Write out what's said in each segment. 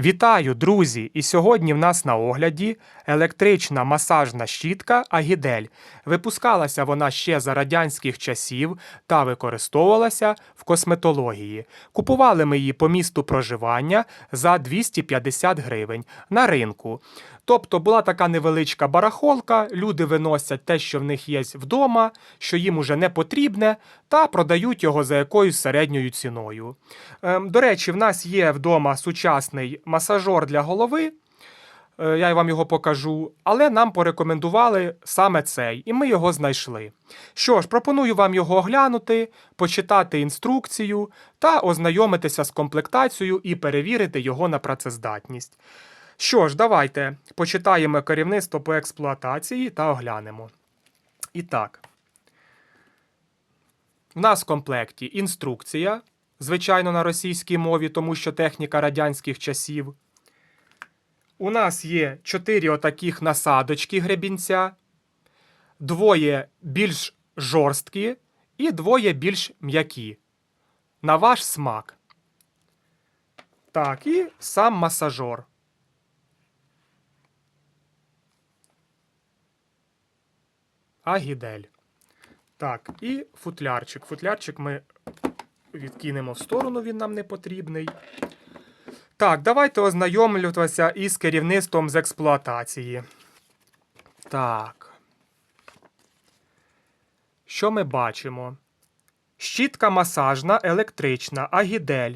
Вітаю, друзі! І сьогодні в нас на огляді електрична масажна щітка Агідель. Випускалася вона ще за радянських часів та використовувалася в косметології. Купували ми її по місту проживання за 250 гривень на ринку. Тобто була така невеличка барахолка, люди виносять те, що в них є вдома, що їм уже не потрібне, та продають його за якоюсь середньою ціною. Ем, до речі, в нас є вдома сучасний масажор для голови. Е, Я вам його покажу, але нам порекомендували саме цей, і ми його знайшли. Що ж, пропоную вам його оглянути, почитати інструкцію та ознайомитися з комплектацією і перевірити його на працездатність. Що ж, давайте почитаємо керівництво по експлуатації та оглянемо. І так, в нас в комплекті інструкція, звичайно, на російській мові, тому що техніка радянських часів. У нас є чотири отаких насадочки гребінця, двоє більш жорсткі і двоє більш м'які. На ваш смак. Так, і сам масажор. Агідель. Так, і футлярчик. Футлярчик ми відкинемо в сторону, він нам не потрібний. Так, давайте ознайомлюватися із керівництвом з експлуатації. Так. Що ми бачимо? Щітка масажна електрична Агідель.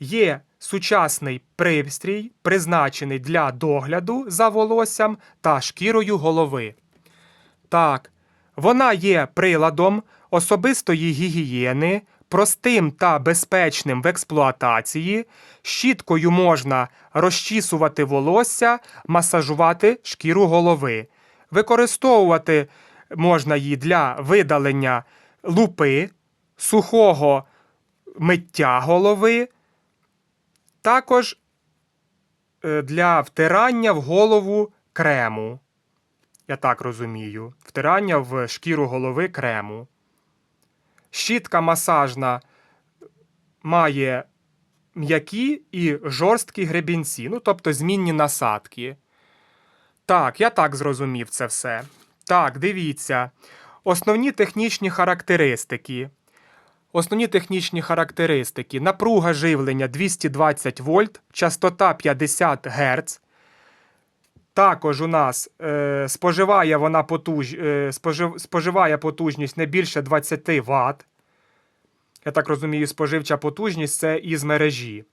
Є сучасний пристрій, призначений для догляду за волоссям та шкірою голови. Так, вона є приладом особистої гігієни, простим та безпечним в експлуатації. Щіткою можна розчісувати волосся, масажувати шкіру голови. Використовувати можна її для видалення лупи, сухого миття голови, також е, для втирання в голову крему. Я так розумію. Втирання в шкіру голови крему. Щітка масажна має м'які і жорсткі гребінці, ну тобто змінні насадки. Так, я так зрозумів це все. Так, дивіться. Основні технічні характеристики. Основні технічні характеристики: напруга живлення 220 вольт, частота 50 Гц. Також у нас е, споживає вона потуж, е, спожив, споживає потужність не більше 20 Вт. Я так розумію, споживча потужність це із мережі.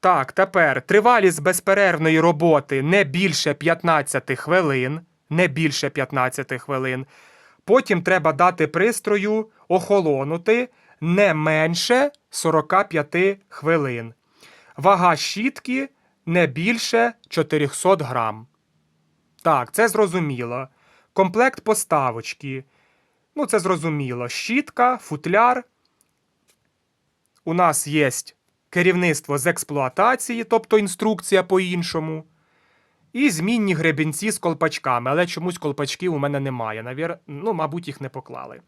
Так, тепер тривалість безперервної роботи не більше 15 хвилин. Не більше 15 хвилин. Потім треба дати пристрою охолонути не менше 45 хвилин. Вага щітки не більше 400 грам. Так, це зрозуміло. Комплект поставочки. Ну, це зрозуміло. Щітка, футляр. У нас є керівництво з експлуатації, тобто інструкція по-іншому. І змінні гребінці з колпачками, але чомусь колпачків у мене немає. Навір... Ну, мабуть, їх не поклали.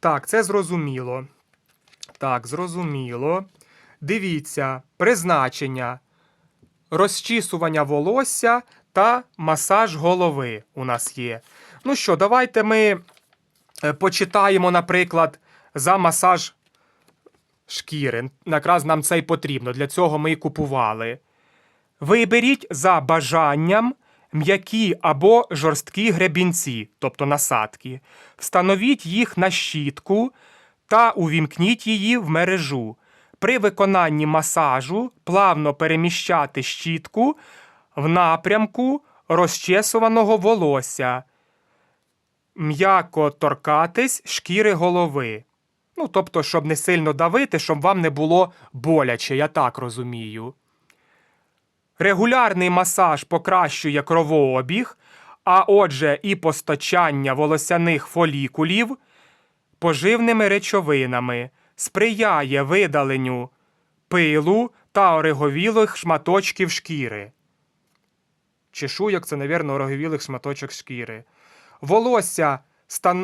Так, це зрозуміло. Так, зрозуміло. Дивіться, призначення, розчісування волосся та масаж голови у нас є. Ну що, давайте ми е, почитаємо, наприклад, за масаж шкіри. Якраз нам це й потрібно. Для цього ми і купували. Виберіть за бажанням м'які або жорсткі гребінці, тобто насадки. Встановіть їх на щітку та увімкніть її в мережу. При виконанні масажу плавно переміщати щітку в напрямку розчесуваного волосся, м'яко торкатись шкіри голови. Ну, тобто, щоб не сильно давити, щоб вам не було боляче, я так розумію. Регулярний масаж покращує кровообіг, а отже, і постачання волосяних фолікулів поживними речовинами, сприяє видаленню пилу та ороговілих шматочків шкіри. Чешуйок це, навірно, ороговілих шматочок шкіри. Волосся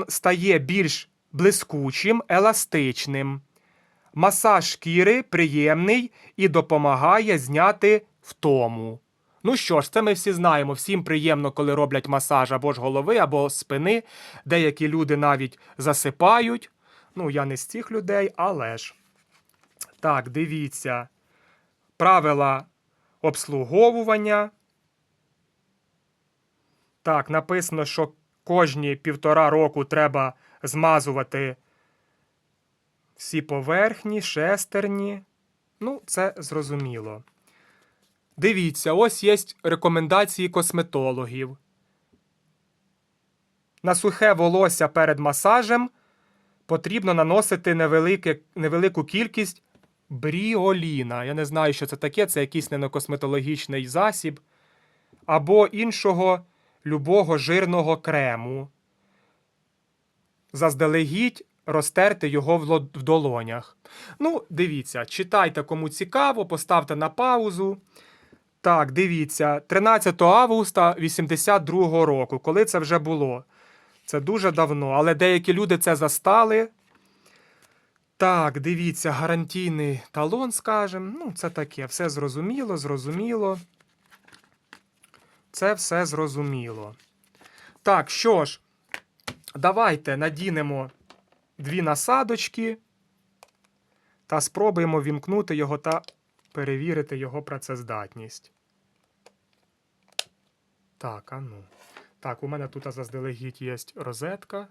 стає більш блискучим, еластичним. Масаж шкіри приємний і допомагає зняти втому. Ну що ж, це ми всі знаємо. Всім приємно, коли роблять масаж або ж голови, або спини. Деякі люди навіть засипають. Ну, я не з цих людей, але ж. Так, дивіться. Правила обслуговування. Так, написано, що кожні півтора року треба змазувати всі поверхні, шестерні. Ну, це зрозуміло. Дивіться, ось є рекомендації косметологів. На сухе волосся перед масажем потрібно наносити невелике, невелику кількість бріоліна. Я не знаю, що це таке, це якийсь ненокосметологічний засіб. Або іншого любого жирного крему. Заздалегідь розтерти його в ло- в долонях. Ну, дивіться, читайте, кому цікаво, поставте на паузу. Так, дивіться, 13 августа 82 року, коли це вже було. Це дуже давно, але деякі люди це застали. Так, дивіться, гарантійний талон, скажем. Ну, це таке, все зрозуміло, зрозуміло. Це все зрозуміло. Так, що ж, давайте надінемо дві насадочки та спробуємо вімкнути його та перевірити його працездатність. Так, а ну. Так, у мене тут заздалегідь є розетка.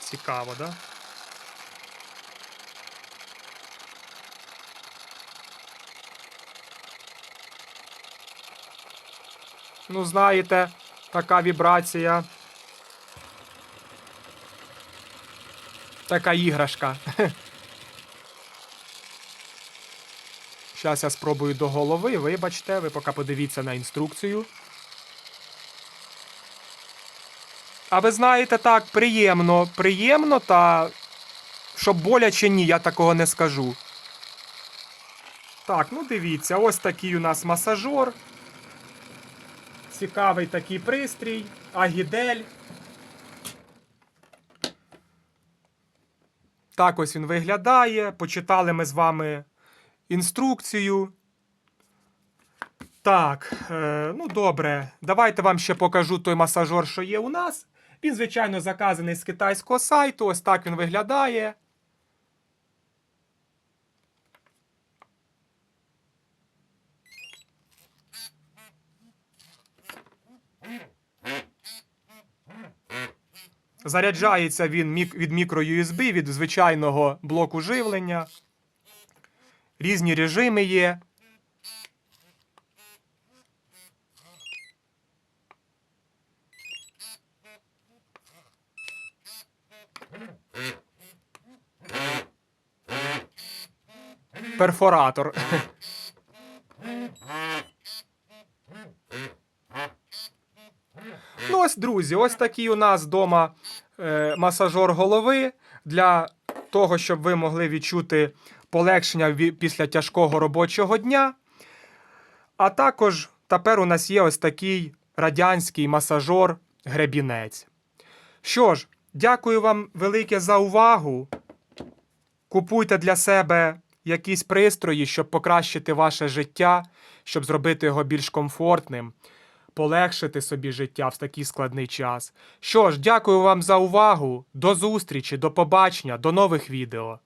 Цікаво, да? Ну, знаєте, така вібрація. Така іграшка. Зараз я спробую до голови. Вибачте, ви поки подивіться на інструкцію. А ви знаєте, так, приємно, приємно, та щоб боляче ні, я такого не скажу. Так, ну дивіться, ось такий у нас масажор. Цікавий такий пристрій, агідель. Так ось він виглядає. Почитали ми з вами інструкцію. Так, е, ну добре, давайте вам ще покажу той масажор, що є у нас. Він, звичайно, заказаний з китайського сайту. Ось так він виглядає. Заряджається він від мікро-USB, від звичайного блоку живлення. Різні режими є. Перфоратор. Ну, ось, друзі, ось такий у нас вдома масажор голови для того, щоб ви могли відчути полегшення після тяжкого робочого дня. А також тепер у нас є ось такий радянський масажор гребінець. Що ж, дякую вам велике за увагу. Купуйте для себе якісь пристрої, щоб покращити ваше життя, щоб зробити його більш комфортним, полегшити собі життя в такий складний час. Що ж, дякую вам за увагу. До зустрічі, до побачення, до нових відео.